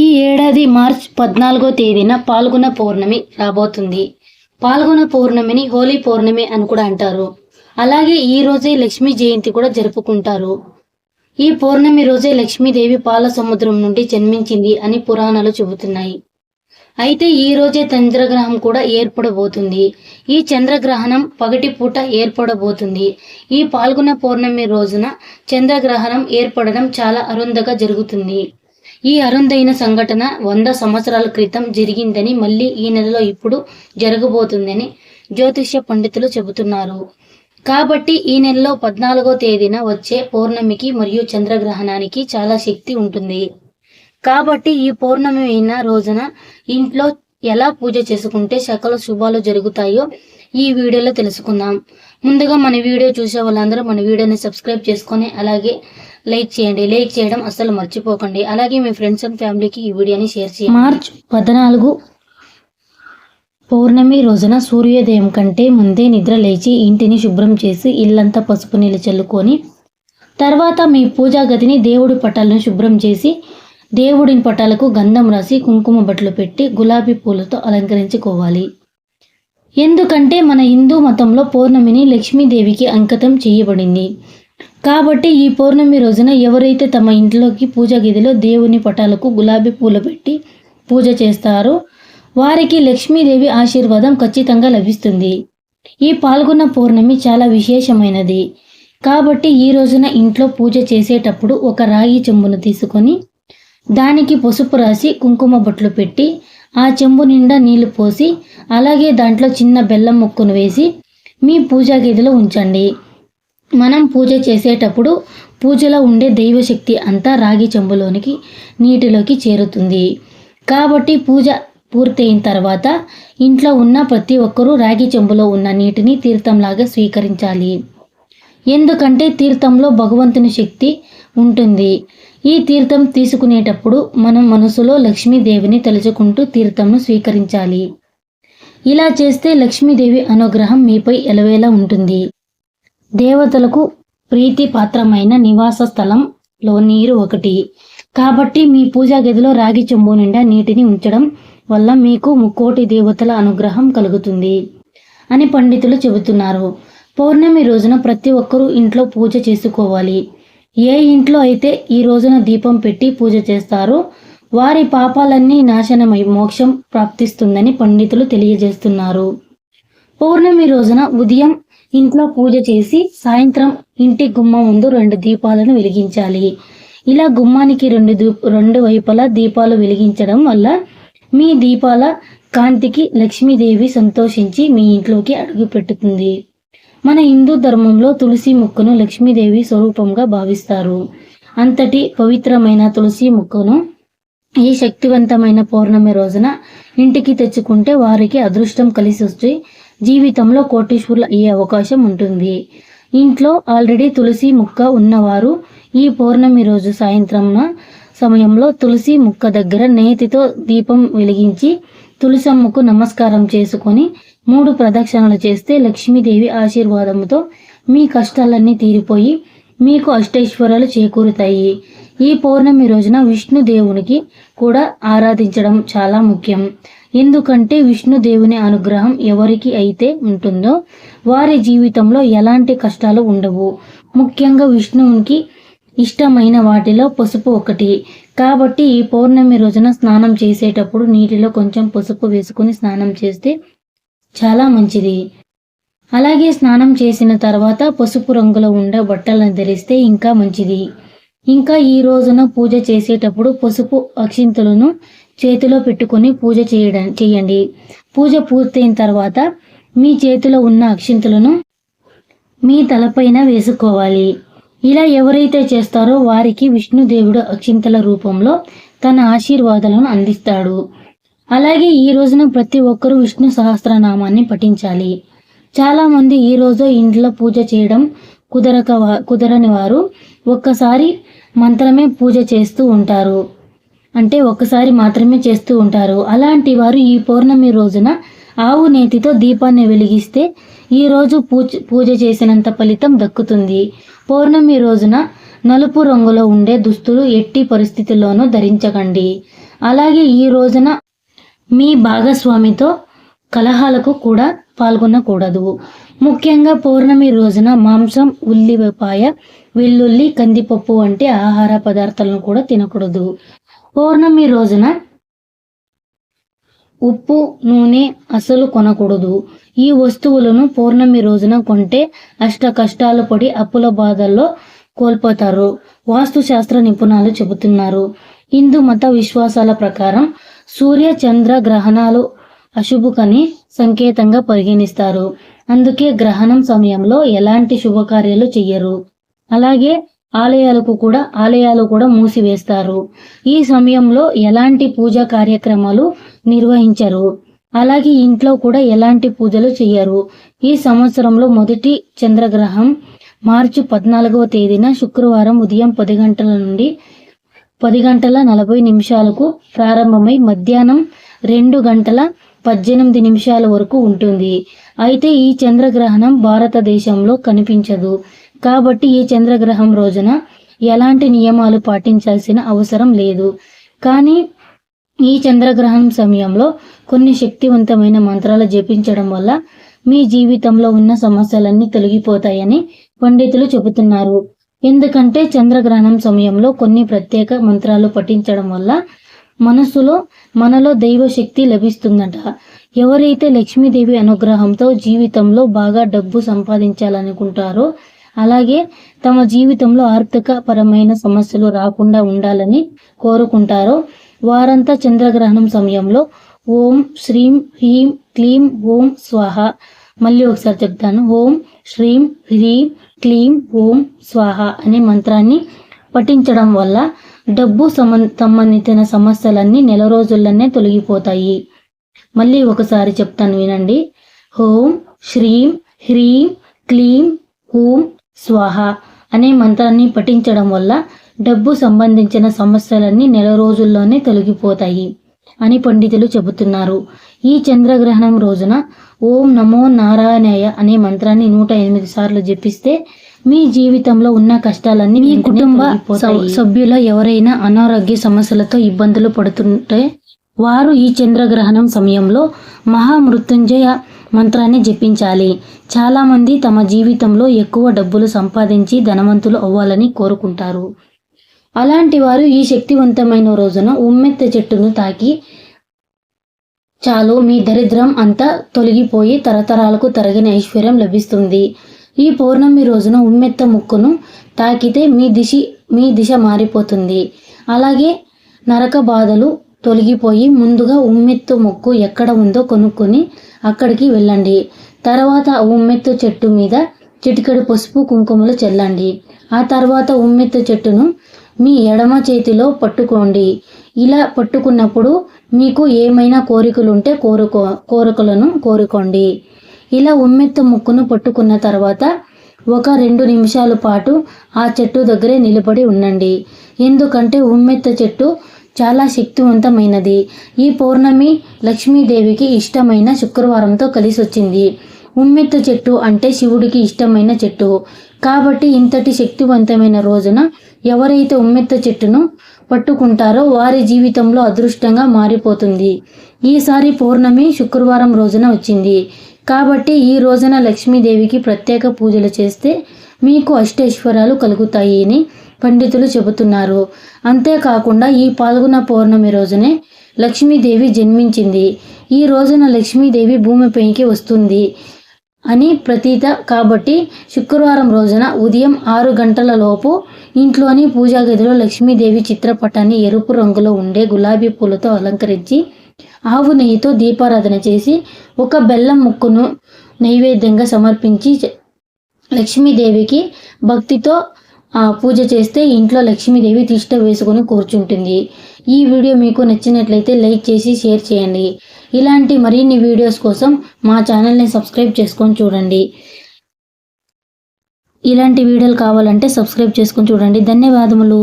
ఈ ఏడాది మార్చ్ పద్నాలుగో తేదీన పాల్గొన పౌర్ణమి రాబోతుంది. పాల్గొన పౌర్ణమిని హోలీ పౌర్ణమి అని కూడా అంటారు. అలాగే ఈ రోజే లక్ష్మీ జయంతి కూడా జరుపుకుంటారు. ఈ పౌర్ణమి రోజే లక్ష్మీదేవి పాల సముద్రం నుండి జన్మించింది అని పురాణాలు చెబుతున్నాయి. అయితే ఈ రోజే చంద్రగ్రహం కూడా ఏర్పడబోతుంది. ఈ చంద్రగ్రహణం పగటి పూట ఏర్పడబోతుంది. ఈ పాల్గొన పౌర్ణమి రోజున చంద్రగ్రహణం ఏర్పడడం చాలా అరుందగా జరుగుతుంది. ఈ అరుందైన సంఘటన వంద సంవత్సరాల క్రితం జరిగిందని మళ్ళీ ఈ నెలలో ఇప్పుడు జరగబోతుందని జ్యోతిష్య పండితులు చెబుతున్నారు. కాబట్టి ఈ నెలలో పద్నాలుగో తేదీన వచ్చే పౌర్ణమికి మరియు చంద్రగ్రహణానికి చాలా శక్తి ఉంటుంది. కాబట్టి ఈ పౌర్ణమి అయిన రోజున ఇంట్లో ఎలా పూజ చేసుకుంటే సకల శుభాలు జరుగుతాయో ఈ వీడియోలో తెలుసుకుందాం. ముందుగా మన వీడియో చూసే వాళ్ళందరూ మన వీడియోని సబ్స్క్రైబ్ చేసుకొని అలాగే లైక్ చేయండి. లైక్ చేయడం అస్సలు మర్చిపోకండి. అలాగే మీ ఫ్రెండ్స్ అండ్ ఫ్యామిలీకి ఈ వీడియోని షేర్ చేయండి. మార్చ్ పద్నాలుగు పౌర్ణమి రోజున సూర్యోదయం కంటే ముందే నిద్ర లేచి ఇంటిని శుభ్రం చేసి ఇల్లంతా పసుపు నీళ్ళు చల్లుకొని తర్వాత మీ పూజా గదిని దేవుడి పటాలను శుభ్రం చేసి దేవుడి పటాలకు గంధం రాసి కుంకుమ బట్టలు పెట్టి గులాబీ పూలతో అలంకరించుకోవాలి. ఎందుకంటే మన హిందూ మతంలో పౌర్ణమిని లక్ష్మీదేవికి అంకితం చేయబడింది. కాబట్టి ఈ పౌర్ణమి రోజున ఎవరైతే తమ ఇంట్లోకి పూజ గదిలో దేవుని పటాలకు గులాబీ పూలు పెట్టి పూజ చేస్తారో వారికి లక్ష్మీదేవి ఆశీర్వాదం ఖచ్చితంగా లభిస్తుంది. ఈ పాల్గొన్న పౌర్ణమి చాలా విశేషమైనది. కాబట్టి ఈ రోజున ఇంట్లో పూజ చేసేటప్పుడు ఒక రాగి చెంబును తీసుకొని దానికి పసుపు రాసి కుంకుమ బొట్లు పెట్టి ఆ చెంబు నిండా నీళ్ళు పోసి అలాగే దాంట్లో చిన్న బెల్లం ముక్కను వేసి మీ పూజా గదిలో ఉంచండి. మనం పూజ చేసేటప్పుడు పూజలో ఉండే దైవశక్తి అంతా రాగి చెంబులోనికి నీటిలోకి చేరుతుంది. కాబట్టి పూజ పూర్తయిన తర్వాత ఇంట్లో ఉన్న ప్రతి ఒక్కరూ రాగి చెంబులో ఉన్న నీటిని తీర్థంలాగా స్వీకరించాలి. ఎందుకంటే తీర్థంలో భగవంతుని శక్తి ఉంటుంది. ఈ తీర్థం తీసుకునేటప్పుడు మనం మనసులో లక్ష్మీదేవిని తలుచుకుంటూ తీర్థంను స్వీకరించాలి. ఇలా చేస్తే లక్ష్మీదేవి అనుగ్రహం మీపై ఎలవేలా ఉంటుంది. దేవతలకు ప్రీతి పాత్రమైన నివాస స్థలంలో నీరు ఒకటి. కాబట్టి మీ పూజా గదిలో రాగి చెంబు నిండా నీటిని ఉంచడం వల్ల మీకు ముక్కోటి దేవతల అనుగ్రహం కలుగుతుంది అని పండితులు చెబుతున్నారు. పౌర్ణమి రోజున ప్రతి ఒక్కరూ ఇంట్లో పూజ చేసుకోవాలి. ఏ ఇంట్లో అయితే ఈ రోజున దీపం పెట్టి పూజ చేస్తారో వారి పాపాలన్నీ నాశనమై మోక్షం ప్రాప్తిస్తుందని పండితులు తెలియజేస్తున్నారు. పౌర్ణమి రోజున ఉదయం ఇంట్లో పూజ చేసి సాయంత్రం ఇంటి గుమ్మ ముందు రెండు దీపాలను వెలిగించాలి. ఇలా గుమ్మానికి రెండు దీ- రెండు వైపులా దీపాలు వెలిగించడం వల్ల మీ దీపాల కాంతికి లక్ష్మీదేవి సంతోషించి మీ ఇంట్లోకి అడుగు పెట్టుతుంది మన హిందూ ధర్మంలో తులసి మొక్కను లక్ష్మీదేవి స్వరూపంగా భావిస్తారు. అంతటి పవిత్రమైన తులసి మొక్కను ఈ శక్తివంతమైన పౌర్ణమి రోజున ఇంటికి తెచ్చుకుంటే వారికి అదృష్టం కలిసి వస్తే జీవితంలో కోటీశ్వరులు అయ్యే అవకాశం ఉంటుంది. ఇంట్లో ఆల్రెడీ తులసి ముక్క ఉన్నవారు ఈ పౌర్ణమి రోజు సాయంత్రం సమయంలో తులసి ముక్క దగ్గర నేతితో దీపం వెలిగించి తులసమ్మకు నమస్కారం చేసుకొని మూడు ప్రదక్షిణలు చేస్తే లక్ష్మీదేవి ఆశీర్వాదంతో మీ కష్టాలన్నీ తీరిపోయి మీకు అష్టైశ్వర్యాలు చేకూరుతాయి. ఈ పౌర్ణమి రోజున విష్ణు దేవునికి కూడా ఆరాధించడం చాలా ముఖ్యం. ఎందుకంటే విష్ణు దేవుని అనుగ్రహం ఎవరికి అయితే ఉంటుందో వారి జీవితంలో ఎలాంటి కష్టాలు ఉండవు. ముఖ్యంగా విష్ణువునికి ఇష్టమైన వాటిలో పసుపు ఒకటి. కాబట్టి ఈ పౌర్ణమి రోజున స్నానం చేసేటప్పుడు నీటిలో కొంచెం పసుపు వేసుకుని స్నానం చేస్తే చాలా మంచిది. అలాగే స్నానం చేసిన తర్వాత పసుపు రంగులో ఉండే బట్టలను ధరిస్తే ఇంకా మంచిది. ఇంకా ఈ రోజున పూజ చేసేటప్పుడు పసుపు అక్షింతలను చేతిలో పెట్టుకొని పూజ చేయడం చేయండి. పూజ పూర్తయిన తర్వాత మీ చేతిలో ఉన్న అక్షింతలను మీ తలపైన వేసుకోవాలి. ఇలా ఎవరైతే చేస్తారో వారికి విష్ణుదేవుడు అక్షింతల రూపంలో తన ఆశీర్వాదాలను అందిస్తాడు. అలాగే ఈ రోజున ప్రతి ఒక్కరూ విష్ణు సహస్రనామాన్ని పఠించాలి. చాలామంది ఈరోజు ఈ రోజు ఇంట్లో పూజ చేయడం కుదరక కుదరని వారు ఒక్కసారి మంత్రమే పూజ చేస్తూ ఉంటారు. అంటే ఒక్కసారి మాత్రమే చేస్తూ ఉంటారు. అలాంటి వారు ఈ పౌర్ణమి రోజున ఆవు నేతితో దీపాన్ని వెలిగిస్తే ఈరోజు పూజ పూజ చేసినంత ఫలితం దక్కుతుంది. పౌర్ణమి రోజున నలుపు రంగులో ఉండే దుస్తులు ఎట్టి పరిస్థితుల్లోనూ ధరించకండి. అలాగే ఈ రోజున మీ భాగస్వామితో కలహాలకు కూడా పాల్గొనకూడదు. ముఖ్యంగా పౌర్ణమి రోజున మాంసం ఉల్లిపాయ వెల్లుల్లి కందిపప్పు వంటి ఆహార పదార్థాలను కూడా తినకూడదు. పౌర్ణమి రోజున ఉప్పు నూనె అసలు కొనకూడదు. ఈ వస్తువులను పౌర్ణమి రోజున కొంటే అష్ట కష్టాలు పడి అప్పుల బాధల్లో కోల్పోతారు. వాస్తుశాస్త్ర నిపుణులు చెబుతున్నారు. హిందూ మత విశ్వాసాల ప్రకారం సూర్య చంద్ర గ్రహణాలు అశుభకని సంకేతంగా పరిగణిస్తారు. అందుకే గ్రహణం సమయంలో ఎలాంటి శుభకార్యాలు చెయ్యరు. అలాగే ఆలయాలకు కూడా ఆలయాలు కూడా మూసివేస్తారు. ఈ సమయంలో ఎలాంటి పూజా కార్యక్రమాలు నిర్వహించరు. అలాగే ఇంట్లో కూడా ఎలాంటి పూజలు చెయ్యరు. ఈ సంవత్సరంలో మొదటి చంద్రగ్రహం మార్చి పద్నాలుగవ తేదీన శుక్రవారం ఉదయం పది గంటల నుండి పది గంటల నలభై నిమిషాలకు ప్రారంభమై మధ్యాహ్నం రెండు గంటల పద్దెనిమిది నిమిషాల వరకు ఉంటుంది. అయితే ఈ చంద్రగ్రహణం భారతదేశంలో కనిపించదు. కాబట్టి ఈ చంద్రగ్రహం రోజున ఎలాంటి నియమాలు పాటించాల్సిన అవసరం లేదు. కానీ ఈ చంద్రగ్రహణం సమయంలో కొన్ని శక్తివంతమైన మంత్రాలు జపించడం వల్ల మీ జీవితంలో ఉన్న సమస్యలన్నీ తొలగిపోతాయని పండితులు చెబుతున్నారు. ఎందుకంటే చంద్రగ్రహణం సమయంలో కొన్ని ప్రత్యేక మంత్రాలు పఠించడం వల్ల మనసులో మనలో దైవ శక్తి లభిస్తుందట. ఎవరైతే లక్ష్మీదేవి అనుగ్రహంతో జీవితంలో బాగా డబ్బు సంపాదించాలనుకుంటారో అలాగే తమ జీవితంలో ఆర్థిక పరమైన సమస్యలు రాకుండా ఉండాలని కోరుకుంటారో వారంతా చంద్రగ్రహణం సమయంలో ఓం శ్రీం హ్రీం క్లీం ఓం స్వాహ. మళ్ళీ ఒకసారి చెప్తాను. ఓం శ్రీం హ్రీం క్లీం ఓం స్వాహ అనే మంత్రాన్ని పఠించడం వల్ల డబ్బు సంబం సంబంధించిన సమస్యలన్నీ నెల రోజుల్లోనే తొలగిపోతాయి. మళ్ళీ ఒకసారి చెప్తాను వినండి. ఓం శ్రీం హ్రీం క్లీం ఓం స్వాహ అనే మంత్రాన్ని పఠించడం వల్ల డబ్బు సంబంధించిన సమస్యలన్నీ నెల రోజుల్లోనే తొలగిపోతాయి. అని పండితులు చెబుతున్నారు. ఈ చంద్రగ్రహణం రోజున ఓం నమో నారాయణయ అనే మంత్రాన్ని నూట ఎనిమిది సార్లు జపిస్తే మీ జీవితంలో ఉన్న కష్టాలన్నీ మీ కుటుంబ సభ్యుల ఎవరైనా అనారోగ్య సమస్యలతో ఇబ్బందులు పడుతుంటే వారు ఈ చంద్రగ్రహణం సమయంలో మహామృత్యుంజయ మంత్రాన్ని జపించాలి. చాలామంది తమ జీవితంలో ఎక్కువ డబ్బులు సంపాదించి ధనవంతులు అవ్వాలని కోరుకుంటారు. అలాంటి వారు ఈ శక్తివంతమైన రోజున ఉమ్మెత్త చెట్టును తాకి చాలు మీ దరిద్రం అంతా తొలగిపోయి తరతరాలకు తరగిన ఐశ్వర్యం లభిస్తుంది. ఈ పౌర్ణమి రోజున ఉమ్మెత్త ముక్కును తాకితే మీ దిశ మీ దిశ మారిపోతుంది. అలాగే నరక బాధలు తొలగిపోయి ముందుగా ఉమ్మెత్తు మొక్కు ఎక్కడ ఉందో కొనుక్కొని అక్కడికి వెళ్ళండి. తర్వాత ఆ ఉమ్మెత్తు చెట్టు మీద చిటికెడు పసుపు కుంకుమలు చల్లండి. ఆ తర్వాత ఉమ్మెత్తు చెట్టును మీ ఎడమ చేతిలో పట్టుకోండి. ఇలా పట్టుకున్నప్పుడు మీకు ఏమైనా కోరికలు ఉంటే కోరుకో కోరికలను కోరుకోండి. ఇలా ఉమ్మెత్త ముక్కును పట్టుకున్న తర్వాత ఒక రెండు నిమిషాల పాటు ఆ చెట్టు దగ్గరే నిలబడి ఉండండి. ఎందుకంటే ఉమ్మెత్త చెట్టు చాలా శక్తివంతమైనది. ఈ పౌర్ణమి లక్ష్మీదేవికి ఇష్టమైన శుక్రవారంతో కలిసి వచ్చింది ఉమ్మెత్త చెట్టు అంటే శివుడికి ఇష్టమైన చెట్టు. కాబట్టి ఇంతటి శక్తివంతమైన రోజున ఎవరైతే ఉమ్మెత్త చెట్టును పట్టుకుంటారో వారి జీవితంలో అదృష్టంగా మారిపోతుంది. ఈసారి పౌర్ణమి శుక్రవారం రోజున వచ్చింది. కాబట్టి ఈ రోజున లక్ష్మీదేవికి ప్రత్యేక పూజలు చేస్తే మీకు అష్టైశ్వర్యాలు కలుగుతాయి అని పండితులు చెబుతున్నారు. అంతేకాకుండా ఈ పాల్గొన పౌర్ణమి రోజునే లక్ష్మీదేవి జన్మించింది. ఈ రోజున లక్ష్మీదేవి భూమిపైకి వస్తుంది. అని ప్రతీత కాబట్టి శుక్రవారం రోజున ఉదయం ఆరు గంటల లోపు ఇంట్లోని పూజా గదిలో లక్ష్మీదేవి చిత్రపటాన్ని ఎరుపు రంగులో ఉండే గులాబీ పూలతో అలంకరించి ఆవు నెయ్యితో దీపారాధన చేసి ఒక బెల్లం ముక్కును నైవేద్యంగా సమర్పించి లక్ష్మీదేవికి భక్తితో పూజ చేస్తే ఇంట్లో లక్ష్మీదేవి తిష్ట వేసుకొని కూర్చుంటుంది. ఈ వీడియో మీకు నచ్చినట్లయితే లైక్ చేసి షేర్ చేయండి. ఇలాంటి మరిన్ని వీడియోస్ కోసం మా ఛానల్ని సబ్స్క్రైబ్ చేసుకొని చూడండి. ఇలాంటి వీడియోలు కావాలంటే సబ్స్క్రైబ్ చేసుకొని చూడండి. ధన్యవాదములు.